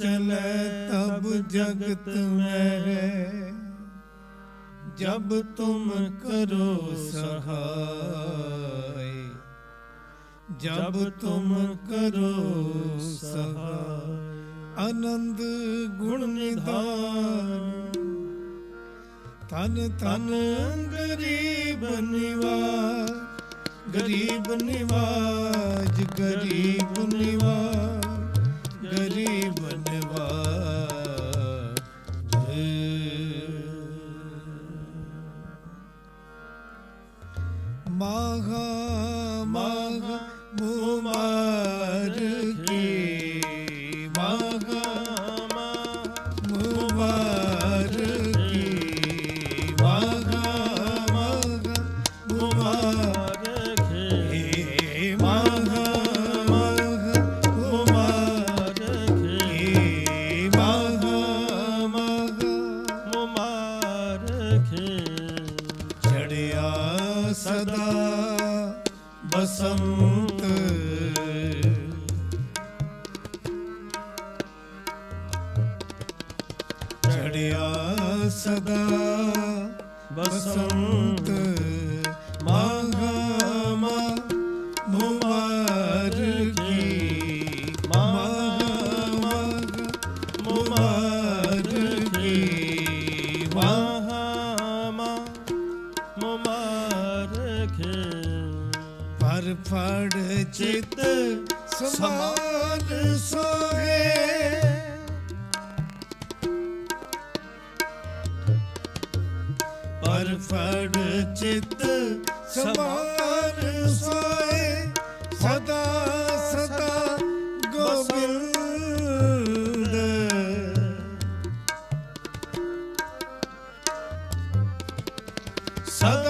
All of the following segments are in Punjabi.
चले तब जगत में है जब तुम करो सहाय जब तुम करो सहाय आनंद गुण निधान तन तन गरीब निवाज गरीब निवाज गरीब निवाज ਗਰੀਬ ਨਿਵਾਜ ਸਦਾ ਬਸੰਤ। ਚੜਿਆ ਸਦਾ ਬਸੰਤ। ਪਰ ਫੜ ਚਿੱਤ ਸਮਾਨ ਸੋਏ। ਸਦਾ ਸਦਾ ਗੋਬਿੰਦ। ਸਦਾ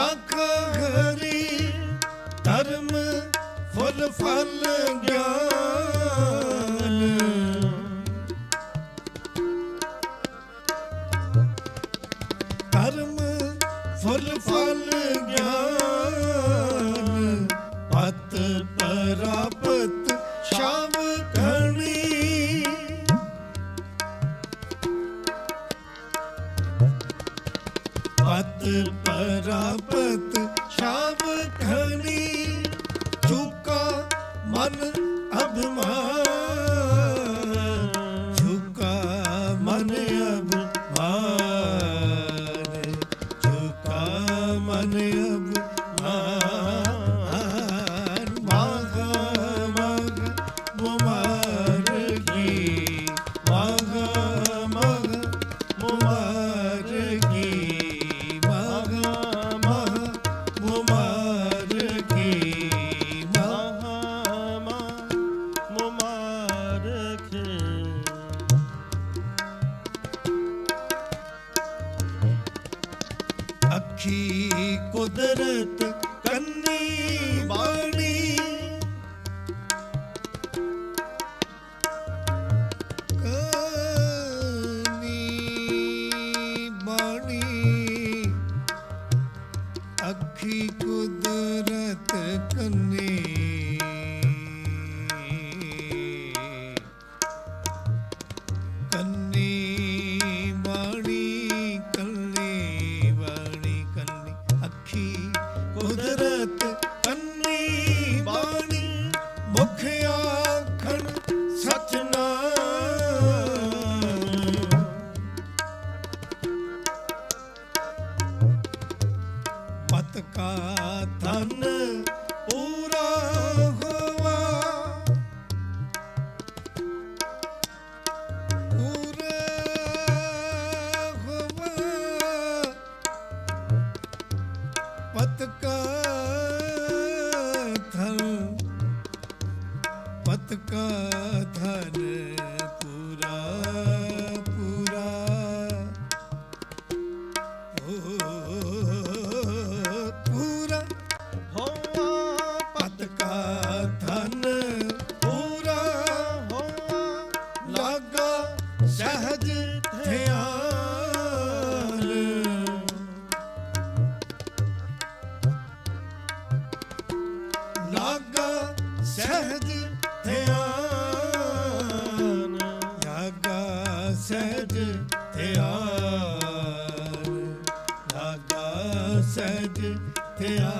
ਸਾਖ ਘਰੀ ਧਰਮ ਫੁੱਲ ਫਲ ਗਿਆਨ। ਧਰਮ ਫੁੱਲ ਫਲ ਗਿਆਨ ਪਤ ਪ੍ਰਾਪਤ बार थे आ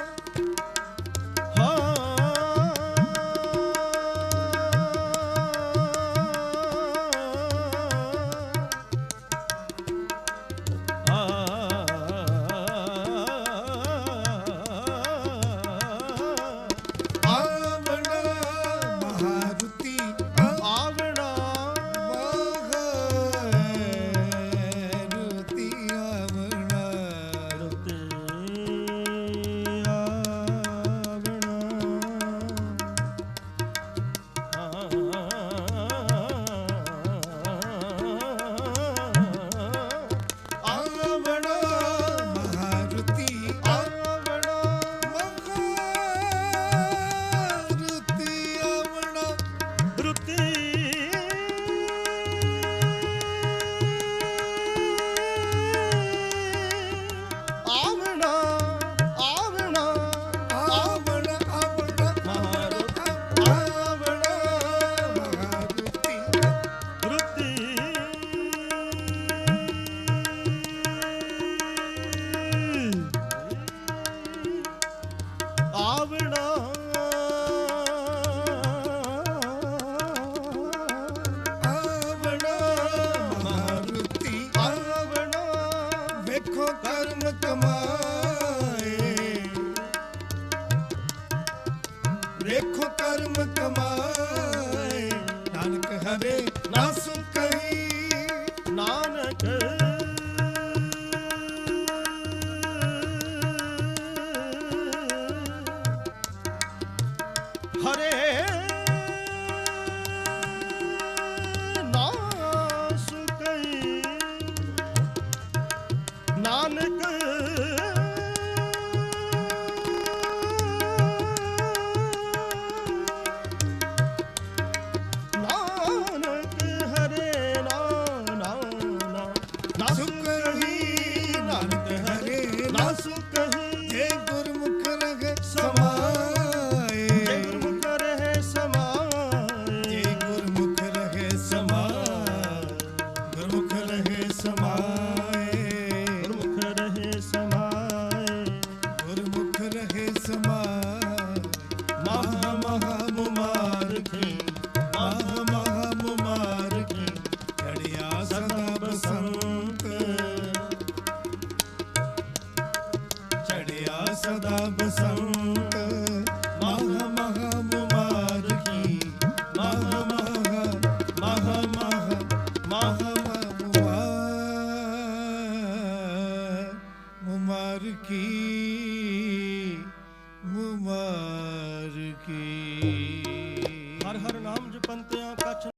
ਵੇਖੋ ਕਰਮ ਕਮਾਏ। ਨਾਨਕ ਹਰੇ ਨਾ ਸੁਣ ਕਹੀ। ਨਾਨਕ